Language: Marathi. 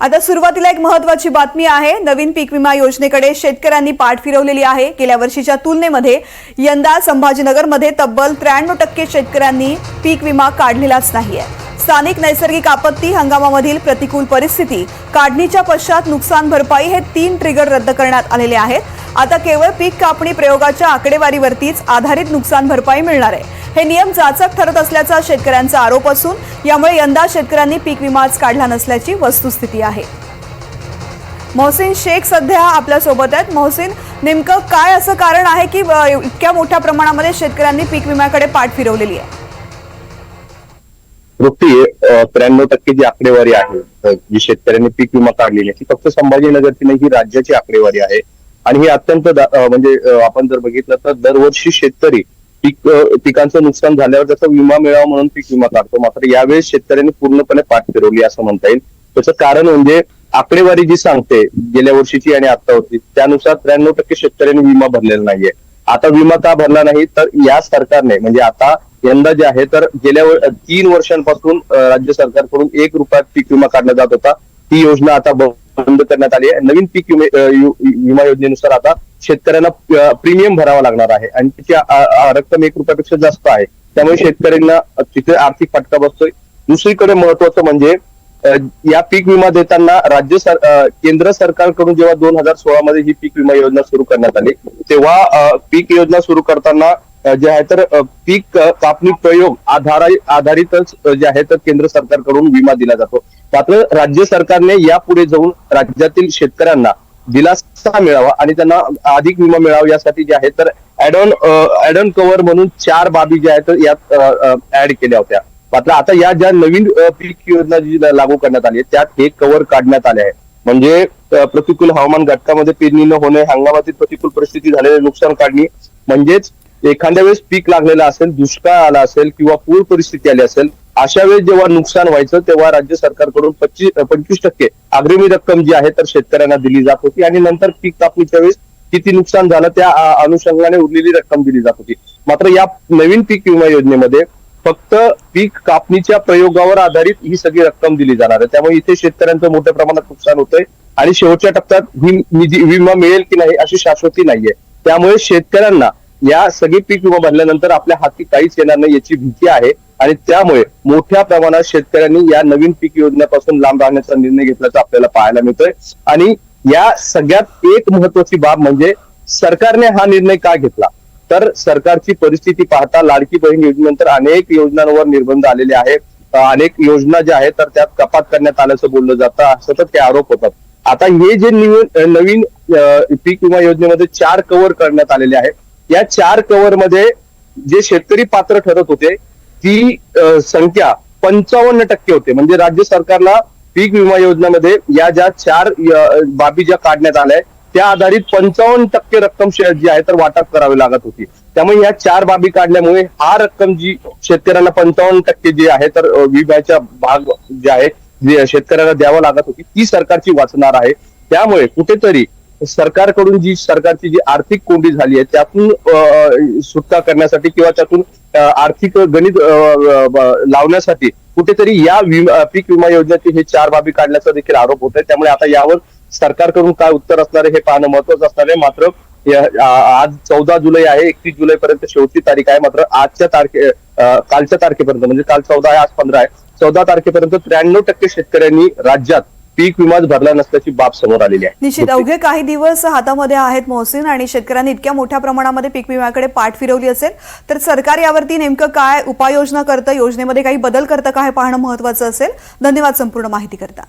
आता सुरुवातीला एक महत्वाची बातमी आहे. नवीन पीक विमा योजनेकडे शेतकऱ्यांनी पाठ फिरवलेली आहे. गेल्या वर्षीच्या तुलनेमध्ये यंदा संभाजीनगरमध्ये तब्बल त्र्याण्णव टक्के शेतकऱ्यांनी पीक विमा काढलेलाच नाहीये. स्थानिक नैसर्गिक आपत्ती हंगामामधील प्रतिकूल परिस्थिती काढणीच्या पश्चात नुकसान भरपाई हे तीन ट्रिगर रद्द करण्यात आलेले आहेत. आता केवळ पीक कापणी प्रयोगाच्या आकडेवारीवरतीच आधारित नुकसान भरपाई मिळणार आहे. हे नियम जाचक ठरत असल्याचा शेतकऱ्यांचा आरोप असून यामुळे यंदा शेतकऱ्यांनी पीक विमाच काढला नसल्याची वस्तुस्थिती आहे. मोहसिन शेख सध्या आपल्यासोबत आहेत. मोहसिन नेमकं काय असं कारण आहे की इतक्या मोठ्या प्रमाणामध्ये शेतकऱ्यांनी पीक विम्याकडे पाठ फिरवलेली आहे? वृत्ती त्र्याण्णव टक्के जी आकडेवारी आहे जी शेतकऱ्यांनी पीक विमा काढलेली आहे ती फक्त संभाजीनगरची नाही ही राज्याची आकडेवारी आहे. आणि ही अत्यंत म्हणजे आपण जर बघितलं तर दरवर्षी शेतकरी पीक पिकांचं नुकसान झाल्यावर त्याचा विमा मिळावा म्हणून पीक विमा काढतो मात्र यावेळेस शेतकऱ्यांनी पूर्णपणे पाठ फिरवली असं म्हणता येईल. त्याचं कारण म्हणजे आकडेवारी जी सांगते गेल्या वर्षीची आणि आता होती त्यानुसार त्र्याण्णव टक्के शेतकऱ्यांनी विमा भरलेला नाहीये. आता विमा का भरला नाही? तर या सरकारने म्हणजे आता यंदा जे आहे तर गेल्या तीन वर्षांपासून राज्य सरकारकडून एक रुपयात पीक विमा काढला जात होता. ती योजना आता बंद करण्यात आली आहे. नवीन पीक विमा योजनेनुसार आता शेतकऱ्यांना प्रीमियम भरावा लागणार आहे. आणि त्याची रक्कम एक रुपयापेक्षा जास्त आहे. त्यामुळे शेतकऱ्यांना तिथे आर्थिक फटका बसतोय. दुसरीकडे महत्वाचं म्हणजे या पीक विमा देताना राज्य सर केंद्र सरकारकडून जेव्हा दोन हजार सोळा मध्ये ही पीक विमा योजना सुरू करण्यात आली तेव्हा पीक योजना सुरू करताना जे आहे तर पीक कापणी प्रयोग आधार आधारितच जे आहे तर केंद्र सरकारकडून विमा दिला जातो. मात्र राज्य सरकारने यापुढे जाऊन राज्यातील शेतकऱ्यांना दिलासा मिळावा आणि त्यांना अधिक विमा मिळावा यासाठी जे आहे तर ऍडॉन ऍडॉन कव्हर म्हणून चार बाबी ज्या आहेत यात ऍड केल्या होत्या. मात्र आता या ज्या नवीन पीक योजना जी लागू करण्यात आली आहे त्यात हे कव्हर काढण्यात आले आहे. म्हणजे प्रतिकूल हवामान घटकामध्ये पेरणी न होणे हंगामातील प्रतिकूल परिस्थिती झालेले नुकसान काढणी म्हणजेच एखाद्या वेळेस पीक लागलेलं असेल दुष्काळ आला असेल किंवा पूर परिस्थिती आली असेल अशा वेळेस जेव्हा नुकसान व्हायचं तेव्हा राज्य सरकारकडून पच्चीस पंचवीस टक्के अग्रिमी रक्कम जी आहे तर शेतकऱ्यांना दिली जात होती. आणि नंतर पीक कापणीच्या वेळेस किती नुकसान झालं त्या अनुषंगाने उरलेली रक्कम दिली जात होती. मात्र या नवीन पीक विमा योजनेमध्ये फक्त पीक कापणीच्या प्रयोगावर आधारित ही सगळी रक्कम दिली जाणार आहे. त्यामुळे इथे शेतकऱ्यांचं मोठ्या प्रमाणात नुकसान होतंय. आणि शेवटच्या टप्प्यात ही निधी विमा मिळेल की नाही अशी शाश्वती नाहीये. त्यामुळे शेतकऱ्यांना या सगळी पीक विमा भरल्यानंतर आपल्या हाती काहीच येणार नाही याची भीती आहे. आणि त्यामुळे मोठ्या प्रमाणात शेतकऱ्यांनी या नवीन पीक योजनेपासून लांब राहण्याचा निर्णय घेतल्याचं आपल्याला पाहायला मिळतोय. आणि या सगळ्यात एक महत्वाची बाब म्हणजे सरकारने हा निर्णय का घेतला? तर सरकारची परिस्थिती पाहता लाडकी बहीण योजनेनंतर अनेक योजनांवर निर्बंध आलेले आहेत. अनेक योजना ज्या आहेत तर त्यात कपात करण्यात आल्याचं बोललं जातं. सतत ते आरोप होतात. आता हे जे नवीन पीक विमा योजनेमध्ये चार कव्हर करण्यात आलेले आहेत. या चार कव्हरमध्ये जे शेतकरी पात्र ठरत होते ती संख्या पंचावन्न टक्के होते. म्हणजे राज्य सरकारला पीक विमा योजनेमध्ये या ज्या चार बाबी ज्या काढण्यात आल्या आहेत, त्या आधारित पंचावन्न टक्के रक्कम जी आहे तर वाटप करावी लागत होती. त्यामुळे या चार बाबी काढल्यामुळे हा रक्कम जी शेतकऱ्यांना पंचावन्न टक्के जी आहे तर विम्याचा भाग जे आहे जे शेतकऱ्यांना द्यावं लागत होती ती सरकारची वाचणार आहे. त्यामुळे कुठेतरी सरकारकडून जी सरकारची जी आर्थिक कोंडी झाली आहे त्यातून सुटका करण्यासाठी किंवा त्यातून आर्थिक गणित लावण्यासाठी कुठेतरी या विमा पीक विमा योजनेचे हे चार बाबी काढल्याचा देखील आरोप होत आहे त्यामुळे आता यावर सरकारकडून काय उत्तर असणार आहे हे पाहणं महत्वाचं असणार आहे. मात्र आज चौदा जुलै आहे एकतीस जुलै पर्यंत शेवटची तारीख आहे. मात्र आजच्या तारखे कालच्या तारखेपर्यंत म्हणजे काल चौदा आहे आज पंधरा आहे. चौदा तारखेपर्यंत त्र्याण्णव टक्के शेतकऱ्यांनी राज्यात पीक विमाच भरला नसल्याची बाब समोर आलेली आहे. निश्चित अवघे काही दिवस हातामध्ये आहेत मोहसिन आणि शेतकऱ्यांनी इतक्या मोठ्या प्रमाणामध्ये पीक विम्याकडे पाठ फिरवली असेल तर सरकार यावरती नेमकं काय उपाययोजना करतं योजनेमध्ये काही बदल करतं का हे पाहणं महत्वाचं असेल. धन्यवाद संपूर्ण माहिती करता